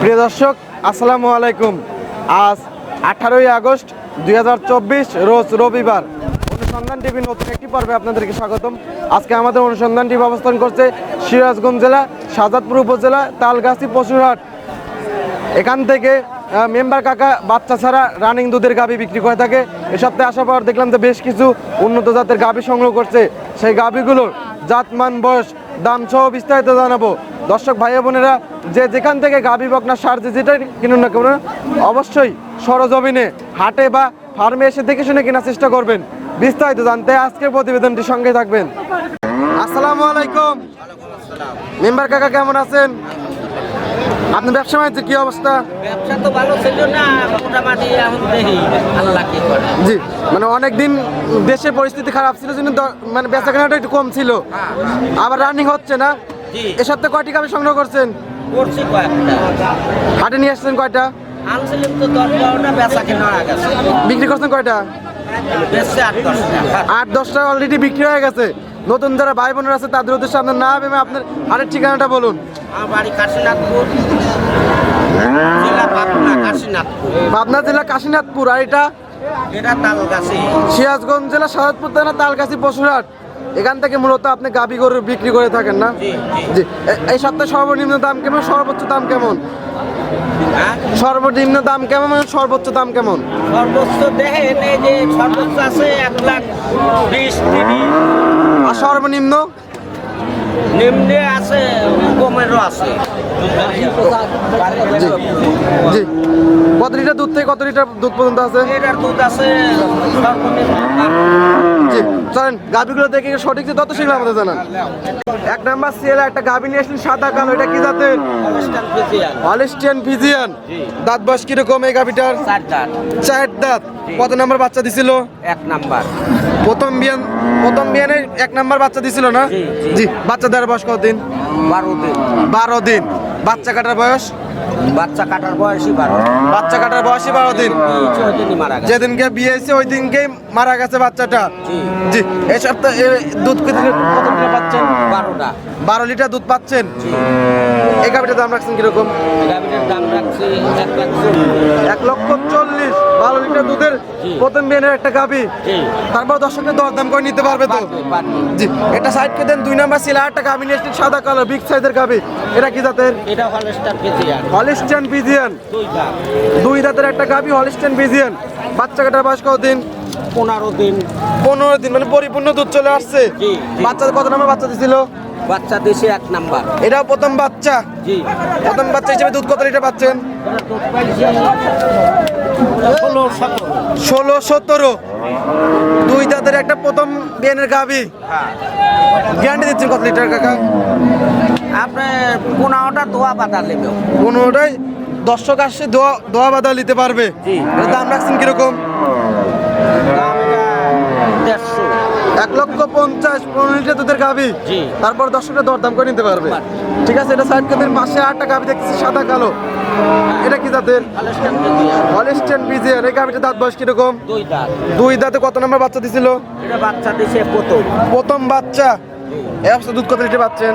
প্রিয় দর্শক, আসসালামু আলাইকুম। আজ আঠারোই আগস্ট দুই হাজার চব্বিশ, রোজ রবিবার। অনুসন্ধান টিভি নতুন একটি পর্বে আপনাদেরকে স্বাগতম। আজকে আমাদের অনুসন্ধান টিভি অবস্থান করছে সিরাজগঞ্জ জেলা, শাহজাদপুর উপজেলা, তালগাছি পশুরহাট। এখান থেকে মেম্বার কাকা বাচ্চা ছাড়া রানিং দুধের গাভি বিক্রি করে থাকে। এ সপ্তাহে আসার পর দেখলাম যে বেশ কিছু উন্নত জাতের গাভি সংগ্রহ করছে। সেই গাভিগুলোর জাতমান, বয়স, দাম সহ বিস্তারিত জানাব। দর্শক ভাই বোনেরা যে যেখান থেকে গাভি বকনা সার যে যেটা কিনুন না কেন অবশ্যই সরজমিনে হাটে বা ফার্মে এসে দেখে শুনে কেনার চেষ্টা করবেন। বিস্তারিত জানতে আজকের প্রতিবেদনটির সঙ্গে থাকবেন। আসসালামু আলাইকুম। মেম্বার কাকা কেমন আছেন? আপনার ব্যবসা বাণিজ্য কি অবস্থা? ব্যবসা তো ভালো ছিল না মোটামুটি এখন দেখি কি করে। জি মানে অনেক দিন দেশের পরিস্থিতি খারাপ ছিল জন্য মানে বেচা কেনাটা একটু কম ছিল। আবার রানিং হচ্ছে না? এ সপ্তাহে কয়টি গাভি সংগ্রহ করছেন? করছি কয়েকটা। হাটে নিয়ে আসছেন কয়টা? আনছিলাম তো দশ বারোটা বেচা কেনা হয়ে গেছে। বিক্রি করছেন কয়টা? বেচছে আট দশটা আট দশটা অলরেডি বিক্রি হয়ে গেছে। নতুন যারা ভাই বোনেরা আছে তাদের উদ্দেশ্যে আপনার না ভেবে আপনার হাটের ঠিকানাটা বলুন। আমার বাড়ি কাশীনাথপুর। জেলা পাবনা কাশীনাথপুর। পাবনা জেলা কাশীনাথপুর আর এটা? এটা তালগাছি। সিরাজগঞ্জ জেলা সাজাদপুর থানা তালগাছি পশুরহাট। এখান থেকে মূলত আপনি গাবি গরু বিক্রি করে থাকেন না? জি এই সপ্তাহে সর্বনিম্ন দাম কেমন? সর্বোচ্চ দাম কেমন? হ্যাঁ? সর্বনিম্ন দাম কেমন এবং সর্বোচ্চ দাম কেমন? সর্বোচ্চ দেখেন এই যে সর্বোচ্চ আছে এক লাখ বিশ আর সর্বনিম্ন? নিম্নে আছে কমেরও আছে। জি। কত লিটার দুধ থেকে কত লিটার দুধ পর্যন্ত আছে? এটার দুধ আছে জি। চলেন গাভিগুলো দেখে সঠিক যে তত সেগুলো আমাদের জানান। এক নাম্বার সিএল একটা গাভি নিয়ে আসলেন সাদা কালো এটা কি জাতের? ফিজিয়ান। Holstein Friesian. দাঁত বয়স কীরকম এই গাভিটার? চার দাঁত। কত নাম্বার বাচ্চা দিছিল? এক নাম্বার। প্রথম বিয়ান প্রথম বিয়ানের এক নাম্বার বাচ্চা দিছিল না। জি বাচ্চা দেওয়ার বয়স কতদিন? বারো দিন। বারো দিন। বাচ্চা কাটার বয়স? বাচ্চা কাটার বয়সই বারো বাচ্চা কাটার বয়সই বারো দিন। যেদিনকে বিয়ে হয়েছে ওই দিনকেই মারা গেছে বাচ্চাটা? জি। এই সপ্তাহে দুধ কত লিটার পাচ্ছেন? বারোটা। বারো লিটার দুধ পাচ্ছেন? এই গাভিটার দাম রাখছেন কীরকম? গাভীটার দাম রাখছি এক লক্ষ চল্লিশ বারো লিটার দুধের জি। প্রথম বিয়ানের একটা জি। তারপর দর্শকের দরদাম করে নিতে পারবে তো। জি এটা সাইডকে দেন দুই নাম্বার আর একটা গাভি নিয়ে সাদা কালো বিগ সাইজের গাভি এটা কি জাতের? এটা হলস্টার ফিজিয়ান হলিস্টিয়ান বিজিয়ান দুই দাঁত। দুই দাঁতের একটা গাভি হলিস্টিয়ান বিজিয়ান বাচ্চা কাটার বয়স কতদিন? পনেরো দিন। পনেরো দিন মানে পরিপূর্ণ দুধ চলে আসছে। জি, জি। বাচ্চা কত নাম্বার বাচ্চা দিছিল? বাচ্চা দিছে এক নাম্বার। এটাও প্রথম বাচ্চা? জি। প্রথম বাচ্চা হিসেবে দুধ কত লিটার পাচ্ছেন? ষোলো সতেরো। দুই দাঁতের একটা প্রথম বিয়ানের গাভি হ্যাঁ। গ্যারান্টি দিচ্ছেন কত লিটার কাকা? আপনি পনেরোটা দোয়া বাতা নেবে পনেরোটাই দর্শক আসছে দোয়া দোয়া বাদা নিতে পারবে। দাম রাখছেন কীরকম? দাম এক লক্ষ পঞ্চাশ পনেরো লিটার দুধের গাভি। তারপর দর্শকরা দরদাম করে নিতে পারবে। ঠিক আছে এটা সাইড কাদের পাশে আটটা গাভি দেখতেছি সাদা কালো। এটা কি জাতের? হলিস্টেন বিজিয়ার এই গাভিটা দাঁত বয়স কীরকম? দুই দাঁত। দুই দাঁতে কত নম্বর বাচ্চা দিছিল? এটা বাচ্চা দিছে প্রথম। প্রথম বাচ্চা। অবস্থা দুধ কত লিটার পাচ্ছেন?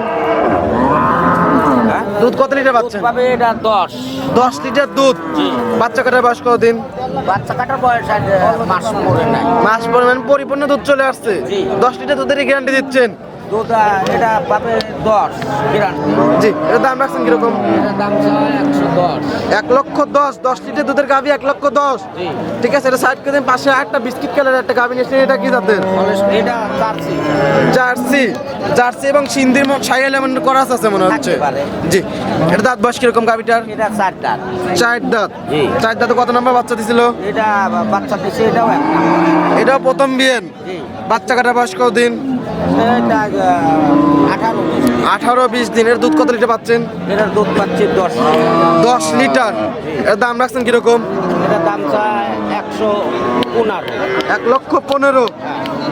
হ্যাঁ? দুধ কত লিটার পাচ্ছেন? পাবে এটা দশ। দশ লিটার দুধ। বাচ্চা কাটার বয়স কতদিন? বাচ্চা কাটার বয়স আর মাস পরে নাই। মাস পরিমাণ পরিপূর্ণ দুধ চলে আসছে। দশ লিটার দুধের গ্যারান্টি দিচ্ছেন। দুধ এটা পাবে দশ জি এটার দাম রাখছেন কীরকম? দাম একশো দশ। এক লক্ষ দশ দশ লিটার দুধের গাভি এক লক্ষ দশ। ঠিক আছে এটা সাইড করে দিন পাশে একটা বিস্কিট কালারের একটা গাভি নিয়েছেন এটা কি জাতের? এটা জার্সি। জার্সি এবং সিন্ধির সাইয়াল এমন করাস আছে মনে হচ্ছে। জি এটা দাঁত বয়স কীরকম গাভিটার? এটা চার দাঁত। চার দাঁত। চার দাঁতে কত নম্বর বাচ্চা দিছিল? এটা বাচ্চা দিছে এটাও এটাও প্রথম বিয়েন বাচ্চা কাটার বয়স কতদিন? এটা আহ, আঠারো বিশ দিন। আঠারো বিশ দিনের দুধ কত লিটার পাচ্ছেন? এটার দুধ পাচ্ছি দশ দশ লিটার। এর দাম রাখছেন কীরকম? এটার দাম চায় একশো পনেরো। এক লক্ষ পনেরো।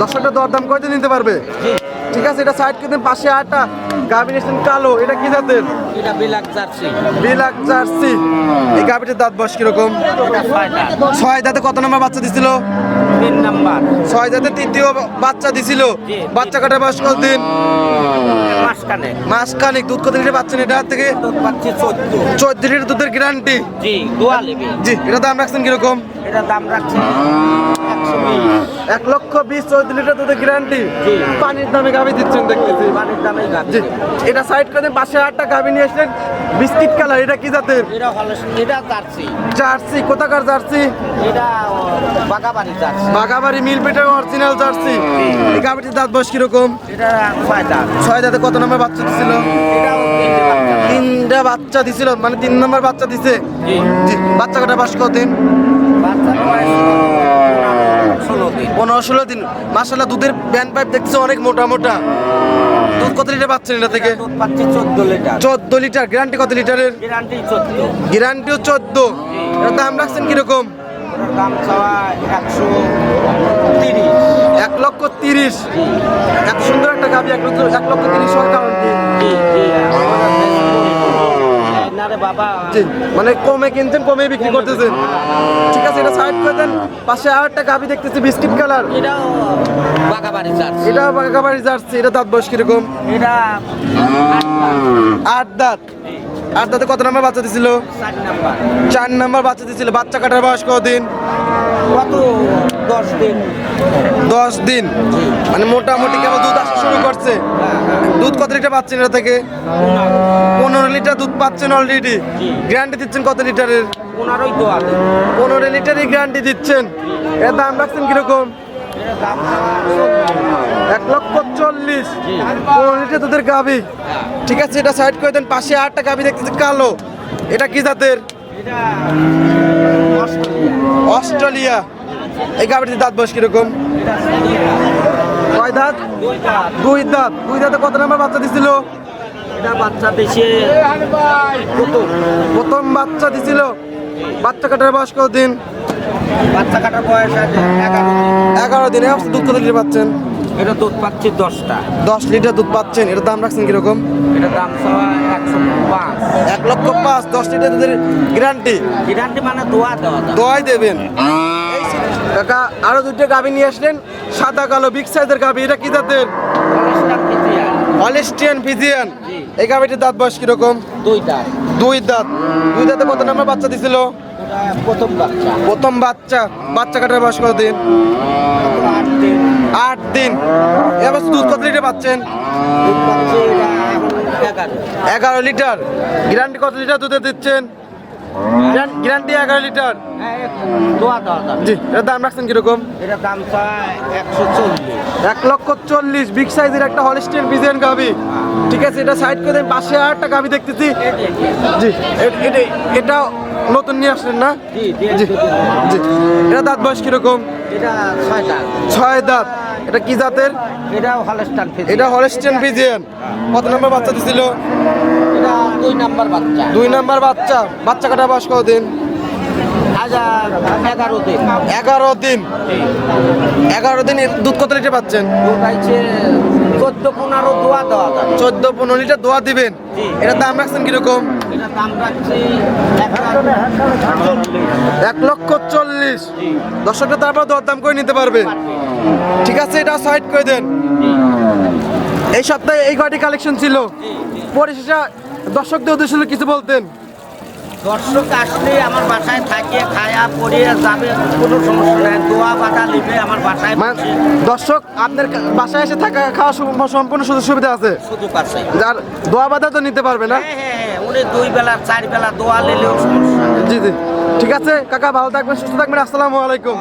দশ লিটার দর দাম দিয়ে নিতে পারবে? জি ঠিক আছে এটা সাইড কিন্তু পাশে আটটা গাভি নিয়েছেন কালো এটা কি জাতের? এটা বিলাক জার্সি। বিলাক জার্সি। এই গাভিটার দাঁত বয়স কীরকম? ছয় দাঁতে। কত নম্বর বাচ্চা দিছিল? তিন নাম্বার। ছয় দাঁতে তৃতীয় বাচ্চা দিছিল। বাচ্চা কাটার বয়স কত দিন? মাসখানে মাসখানেক। দুধ কত লিটার পাচ্ছেন এটা থেকে? দুধ পাচ্ছি চোদ্দ। চোদ্দ লিটার দুধের গ্যারান্টি জি দোয়া জি এটা দাম রাখছেন কীরকম? এটা দাম রাখছি একশো বিশ এক লক্ষ বিশ চোদ্দ লিটার দুধের গ্যারান্টি পানির দামে গাভি দিচ্ছেন দেখতেছি। পানির দামে গাছে এটা সাইড করে পাশে আটটা গাভি নিয়ে আসলেন। বিস্কিট কালার এটা কি জাতের? এটা জার্সি। জার্সি কোথাকার জার্সি? এটা Bagabari Jersey. Bagabari mill original Jersey. এই গাভিটির দাঁত বয়স কীরকম? এটা ছয় দাম ছয় দাঁতে কত নম্বর বাচ্চা দিছিল? তিনটে বাচ্চা। দিছিল মানে তিন নম্বর বাচ্চা দিছে? বাচ্চা কটা বাস কদিন পনেরো ষোলো দিন। মাসাল্লাহ দুধের ব্যান্ড পাইপ দেখতেছে অনেক মোটা মোটা। দুধ কত লিটার পাচ্ছেন এটা থেকে? চোদ্দ লিটার। গ্যারান্টি কত লিটারের? গ্যারান্টি চোদ্দ। গ্যারান্টিও চোদ্দ। এর দাম রাখছেন কীরকম? এক লক্ষ তিরিশ। এত সুন্দর একটা গাভি এক লক্ষ এক লক্ষ তিরিশ কারণ কি জি জি আমাদের দেশ এই না রে বাবা। জি মানে কমে কিনছেন কমে বিক্রি করতেছেন। ঠিক আছে এটা সাইড করে দেন। পাশে আর একটা গাবি দেখতেছি বিস্কিট কালার। এটাও বাগাবাড়ি চার্জ এটা বাগাবাড়ি এটা দাঁত বয়স কীরকম? এটা আট দাঁত। আট দাঁতে কত নাম্বার বাচ্চা দিছিল? চার নাম্বার। বাচ্চা দিছিল। বাচ্চা কাটার বয়স কদিন কত? দশ দিন। দশ দিন। মানে মোটামুটি কেবল দুধ আসা শুরু করছে? দুধ কত লিটার পাচ্ছেন এটা থেকে? পনেরো লিটার দুধ পাচ্ছেন অলরেডি গ্যারান্টি দিচ্ছেন কত লিটারের? পনেরোই পনেরো লিটারই গ্যারান্টি দিচ্ছেন। এর দাম রাখছেন কীরকম? এক লক্ষ চল্লিশ। লিটার দুধের গাভি ঠিক আছে এটা সাইড করে দেন পাশে আটটা গাভি দেখতেছি কালো। এটা কি জাতের? অস্ট্রেলিয়া। এই গাভিটির দাঁত বয়স কীরকম? কয় দাঁত? দুই দাঁত। দুই দাঁতে কত নম্বর বাচ্চা দিছিল? বাচ্চা দেশে প্রথম বাচ্চা দিছিল। বাচ্চা কাটার বয়স কতদিন? বাচ্চা কাটার বয়স আছে এগারো এগারো দিনে দুধ কত লিটার পাচ্ছেন? এটা দুধ পাচ্ছি দশটা। দশ লিটার দুধ পাচ্ছেন এটার দাম রাখছেন কীরকম? এটা দাম একশো পাঁচ। এক লক্ষ পাঁচ দশ লিটার দুধের গ্যারান্টি গ্যারান্টি মানে দোয়া দেওয়া দোয়াই দেবেন। কাকা আরও দুটো গাভি নিয়ে আসলেন সাদা কালো বিগ সাইজের গাভি এটা কি জাতের? অলিস্টিয়ান ফিজিয়ান এই গাভিটির দাঁত বয়স কীরকম? দুই দাঁত। দুই দাঁত। দুই দাঁতে কত নম্বর বাচ্চা দিছিল? প্রথম বাচ্চা। প্রথম বাচ্চা বাচ্চা কাটার বয়স কত দিন আট দিন। এবার দুধ কত লিটার পাচ্ছেন? এগারো লিটার। গ্যারান্টি কত লিটার দুধে দিচ্ছেন? গ্যারান্টি এগারো লিটার? জি এর দাম রাখছেন কীরকম? এটা দাম একশো চল্লিশ। এক লক্ষ চল্লিশ বিগ সাইজের একটা হলিস্টিয়ান বিজেন গাভি। ঠিক আছে এটা সাইড করে পাশে আর একটা গাভি দেখতেছি। জি এটা- এটা নতুন নিয়ে আসলেন না? জি জি এটা দাঁত বয়স কীরকম? এটা ছয় দাঁত। ছয় দাঁত। এটা কি জাতের? এটাও হলস্টান এটা হলিস্টিয়ান বিজেন কত নম্বর বাচ্চা দিছিল এটা দুই নাম্বার বাচ্চা। দুই নাম্বার বাচ্চা। বাচ্চা কাটা বয়স কতদিন এগারো দিন। এগারো দিন। এগারো দিন দুধ কত লিটার পাচ্ছেন? চোদ্দ পনেরো দোয়া দেওয়া যাবে। চোদ্দ পনেরো লিটার দোয়া দিবেন? জি। এটার দাম রাখছেন কীরকম? দাম এক লক্ষ চল্লিশ। দর্শকরা তারপর দরদাম করে নিতে পারবে? ঠিক আছে এটা সাইড করে দেন? এই সপ্তাহে এই কয়টি কালেকশন ছিল? পরিশেষে দর্শকদের উদ্দেশ্যে কিছু বলতেন। দর্শক আসলে আমার বাসায় থাকিয়ে খায়া পড়িয়ে যাবে কোনো সমস্যা নাই। দোয়া বাধা নিবে আমার বাসায় মানে দর্শক আপনার বাসায় এসে থাকা খাওয়া সম্পূর্ণ সুযোগ সুবিধা আছে? সুযোগ আছে যার দোয়া বাধা তো নিতে পারবে না? হ্যাঁ হ্যাঁ হ্যাঁ, উনি দুই বেলা চার বেলা দোয়া নিলেও সমস্যা জি জি। ঠিক আছে কাকা ভালো থাকবেন সুস্থ থাকবেন। আসসালামু আলাইকুম।